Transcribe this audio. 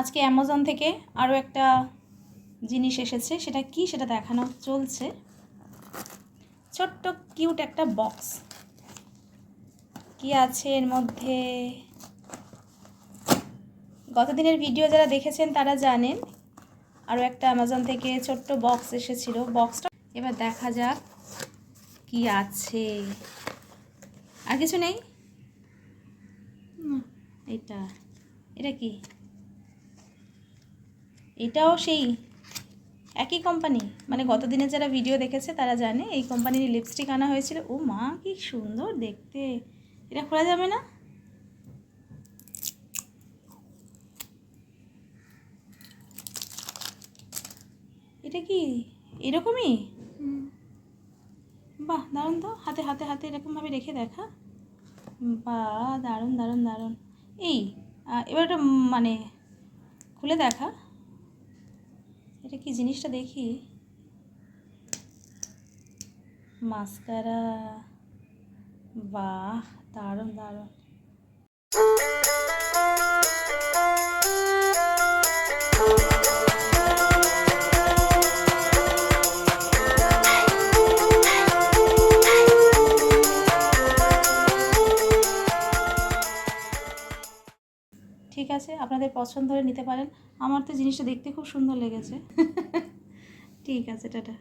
আজকে অ্যামাজন থেকে আরও একটা জিনিস এসেছে, সেটা কি সেটা দেখানো চলছে। ছোট্ট, কিউট একটা বক্স। কি আছে এর মধ্যে? গত দিনের ভিডিও যারা দেখেছেন তারা জানেন আরও একটা অ্যামাজন থেকে ছোট্ট বক্স এসেছিল। বক্সটা এবার দেখা যাক কি আছে। আর কিছু নেই? এটা এটা কি? এটাও সেই একই কোম্পানি মানে গত দিনে যারা ভিডিও দেখেছে তারা জানে এই কোম্পানির লিপস্টিক আনা হয়েছিল। ও মা কি সুন্দর দেখতে। এটা খোলা যাবে না? এটা কি এরকমই? বাহ দারুণ তো। হাতে হাতে হাতে এরকমভাবে রেখে দেখা। বাহ দারুণ দারুণ দারুণ। এই এবার একটা মানে খুলে দেখা। এটা কি জিনিসটা দেখি? মাস্কারা। বাহ দারুণ দারুণ। ঠিক আছে, আপনাদের পছন্দ হলে নিতে পারেন। আমার তো জিনিসটা দেখতে খুব সুন্দর লেগেছে। ঠিক আছে, টাটা।